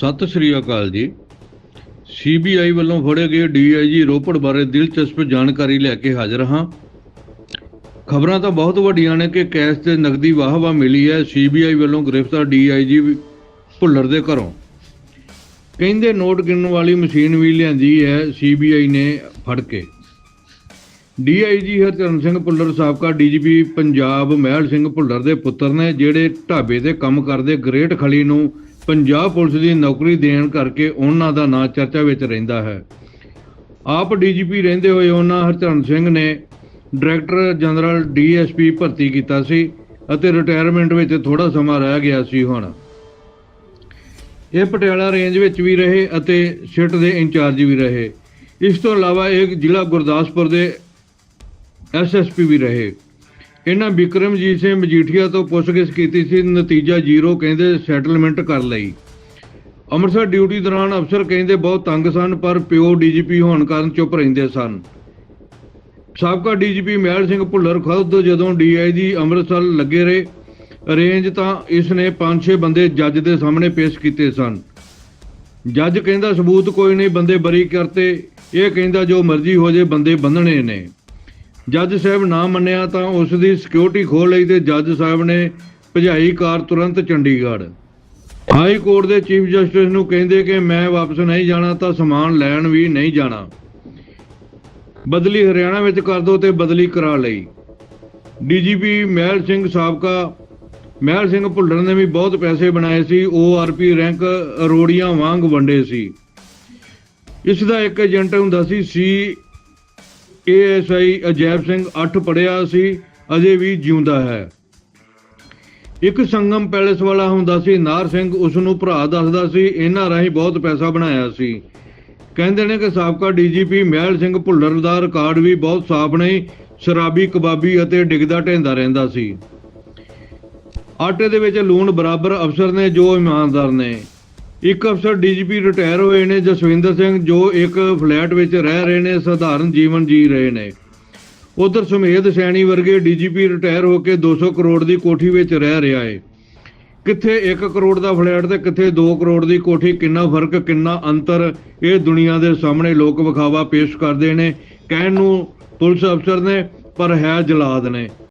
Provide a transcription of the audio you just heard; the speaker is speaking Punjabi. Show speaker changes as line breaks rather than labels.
ਸਤਿ ਸ੍ਰੀ ਅਕਾਲ ਜੀ। ਸੀਬੀਆਈ ਵੱਲੋਂ ਫੜੇ ਗਏ ਡੀਆਈਜੀ ਰੋਪੜ ਬਾਰੇ ਦਿਲਚਸਪ ਜਾਣਕਾਰੀ ਲੈ ਕੇ ਹਾਜ਼ਰ ਹਾਂ। ਖਬਰਾਂ ਤਾਂ ਬਹੁਤ ਵੱਡੀਆਂ ਨੇ ਕਿ ਕੈਸ਼ ਤੇ ਨਕਦੀ ਵਾਹਵਾ ਮਿਲੀ ਹੈ। ਸੀਬੀਆਈ ਵੱਲੋਂ ਗ੍ਰਿਫਤਾਰ ਡੀਆਈਜੀ ਭੁੱਲਰ ਦੇ ਘਰੋਂ। ਕਹਿੰਦੇ ਨੋਟ ਗਿਣਨ ਵਾਲੀ ਮਸ਼ੀਨ ਵੀ ਲਿਆਂਦੀ ਹੈ, ਸੀਬੀਆਈ ਨੇ ਫੜ ਕੇ। ਡੀਆਈਜੀ ਹਰਚਰਨ ਸਿੰਘ ਭੁੱਲਰ ਸਾਬਕਾ ਡੀਜੀਪੀ ਪੰਜਾਬ ਮਹਿਲ ਸਿੰਘ ਭੁੱਲਰ ਦੇ ਪੁੱਤਰ ਨੇ, ਜਿਹੜੇ ਢਾਬੇ ਤੇ ਕੰਮ ਕਰਦੇ ਗ੍ਰੇਟ ਖਲੀ ਨੂੰ ਪੰਜਾਬ ਪੁਲਿਸ ਦੀ ਨੌਕਰੀ ਦੇਣ ਕਰਕੇ ਉਹਨਾਂ ਦਾ ਨਾਂ ਚਰਚਾ ਵਿੱਚ ਰਹਿੰਦਾ ਹੈ। ਆਪ ਡੀਜੀਪੀ ਰਹਿੰਦੇ ਹੋਏ ਉਹਨਾਂ ਹਰਚਰਨ ਸਿੰਘ ਨੇ ਡਾਇਰੈਕਟਰ ਜਨਰਲ ਡੀਐਸਪੀ ਭਰਤੀ ਕੀਤਾ ਸੀ ਅਤੇ ਰਿਟਾਇਰਮੈਂਟ ਵਿੱਚ ਥੋੜਾ ਸਮਾਂ ਰਹਿ ਗਿਆ ਸੀ ਹੁਣ। ਇਹ ਪਟਿਆਲਾ ਰੇਂਜ ਵਿੱਚ ਵੀ ਰਹੇ ਅਤੇ ਸਿੱਟ ਦੇ ਇੰਚਾਰਜ ਵੀ ਰਹੇ। ਇਸ ਤੋਂ ਇਲਾਵਾ ਇਹ ਜ਼ਿਲ੍ਹਾ ਗੁਰਦਾਸਪੁਰ ਦੇ ਐਸਐਸਪੀ ਵੀ ਰਹੇ। ਇਹਨਾਂ ਵਿਕਰਮਜੀਤ ਸਿੰਘ ਮਜੀਠੀਆ ਤੋਂ ਪੁੱਛਗਿੱਛ ਕੀਤੀ ਸੀ, ਨਤੀਜਾ ਜ਼ੀਰੋ ਕਹਿੰਦੇ ਸੈਟਲਮੈਂਟ ਕਰ ਲਈ। ਅੰਮ੍ਰਿਤਸਰ ਡਿਊਟੀ ਦੌਰਾਨ ਅਫਸਰ ਕਹਿੰਦੇ ਬਹੁਤ ਤੰਗ ਸਨ, ਪਰ ਪਿਓ ਡੀਜੀਪੀ ਹੋਣ ਕਾਰਨ ਚੁੱਪ ਰਹਿੰਦੇ ਸਨ। ਸਾਬਕਾ ਡੀਜੀਪੀ ਮਹਿਲ ਸਿੰਘ ਭੁੱਲਰ ਖੁਦ ਜਦੋਂ ਡੀਆਈਜੀ ਅੰਮ੍ਰਿਤਸਰ ਲੱਗੇ ਰਹੇ ਰੇਂਜ ਤਾਂ ਇਸ ਨੇ 5-6 ਬੰਦੇ ਜੱਜ ਦੇ ਸਾਹਮਣੇ ਪੇਸ਼ ਕੀਤੇ ਸਨ। ਜੱਜ ਕਹਿੰਦਾ ਸਬੂਤ ਕੋਈ ਨਹੀਂ, ਬੰਦੇ ਬਰੀ ਕਰਤੇ, ਇਹ ਕਹਿੰਦਾ ਜੋ ਮਰਜ਼ੀ ਹੋ ਜੇ ਬੰਦੇ ਬੰਨਣੇ ਨੇ। ਜੱਜ ਸਾਹਿਬ ਨਾ ਮੰਨਿਆ ਤਾਂ ਉਸ ਦੀ ਸਿਕਿਉਰਿਟੀ ਖੋ ਲਈ ਤੇ ਜੱਜ ਸਾਹਿਬ ਨੇ ਭਜਾਈ ਕਾਰ ਤੁਰੰਤ ਚੰਡੀਗੜ੍ਹ। ਹਾਈ ਕੋਰਟ ਦੇ ਚੀਫ ਜਸਟਿਸ ਨੂੰ ਕਹਿੰਦੇ ਕਿ ਮੈਂ ਵਾਪਸ ਨਹੀਂ ਜਾਣਾ ਤਾਂ ਸਮਾਨ ਲੈਣ ਵੀ ਨਹੀਂ ਜਾਣਾ। ਬਦਲੀ ਹਰਿਆਣਾ ਵਿੱਚ ਕਰ ਦੋ ਤੇ ਬਦਲੀ ਕਰਾ ਲਈ। ਡੀਜੀਪੀ ਮਹਿਲ ਸਿੰਘ ਸਾਬਕਾ, ਮਹਿਲ ਸਿੰਘ ਭੁੱਲਰ ਨੇ ਵੀ ਬਹੁਤ ਪੈਸੇ ਬਣਾਏ ਸੀ ਓਆਰਪੀ ਰੈਂਕ ਰੋੜੀਆਂ ਵਾਂਗ ਵੰਡੇ ਸੀ। ਇਸ ਦਾ ਇੱਕ ਏਜੰਟ ਹੁੰਦਾ ਸੀ ਸੀ ਏਐਸਆਈ ਅਜੈਬ ਸਿੰਘ 8 ਪੜਿਆ ਸੀ, ਅਜੇ ਵੀ ਜਿਉਂਦਾ ਹੈ। ਇੱਕ ਸੰਗਮ ਪੈਲੇਸ ਵਾਲਾ ਹੁੰਦਾ ਸੀ, ਨਾਰ ਸਿੰਘ ਉਸ ਨੂੰ ਭਰਾ ਦੱਸਦਾ ਸੀ, ਇਹਨਾਂ ਰਾਹੀਂ ਬਹੁਤ ਪੈਸਾ ਬਣਾਇਆ ਸੀ। ਕਹਿੰਦੇ ਨੇ ਕਿ ਸਾਬਕਾ ਡੀਜੀਪੀ ਮਹਿਲ ਸਿੰਘ ਭੁੱਲਰ ਦਾ ਰਿਕਾਰਡ ਵੀ ਬਹੁਤ ਸਾਫ਼ ਨਹੀਂ, ਸ਼ਰਾਬੀ, ਕਬਾਬੀ ਅਤੇ ਡਿੱਗਦਾ ਢਹਿੰਦਾ ਰਹਿੰਦਾ ਸੀ। ਆਟੇ ਦੇ ਵਿੱਚ ਲੂਣ ਬਰਾਬਰ ਅਫਸਰ ਨੇ, ਜੋ ਇਮਾਨਦਾਰ ਨੇ। ਇੱਕ ਅਫਸਰ ਡੀਜੀਪੀ ਰਿਟਾਇਰ ਹੋਏ ਨੇ, ਜਸਵਿੰਦਰ ਸਿੰਘ, ਜੋ ਇੱਕ ਫਲੈਟ ਵਿੱਚ ਰਹਿ ਰਹੇ ਨੇ, ਸਧਾਰਨ ਜੀਵਨ ਜੀ ਰਹੇ ਨੇ। ਉਧਰ ਸੁਮੇਧ ਸੈਣੀ ਵਰਗੇ ਡੀਜੀਪੀ ਰਿਟਾਇਰ ਹੋ ਕੇ 200 ਕਰੋੜ ਦੀ ਕੋਠੀ ਵਿੱਚ ਰਹਿ ਰਿਹਾ ਏ। ਕਿੱਥੇ 1 ਕਰੋੜ ਦਾ ਫਲੈਟ ਤੇ ਕਿੱਥੇ 2 ਕਰੋੜ ਦੀ ਕੋਠੀ, ਕਿੰਨਾ ਫ਼ਰਕ, ਕਿੰਨਾ ਅੰਤਰ, ਇਹ ਦੁਨੀਆ ਦੇ ਸਾਹਮਣੇ ਲੋਕ ਵਿਖਾਵਾ ਪੇਸ਼ ਕਰਦੇ ਨੇ। ਕਹਿਣ ਨੂੰ ਪੁਲਿਸ ਅਫਸਰ ਨੇ, ਪਰ ਹੈ ਜਲਾਦ ਨੇ।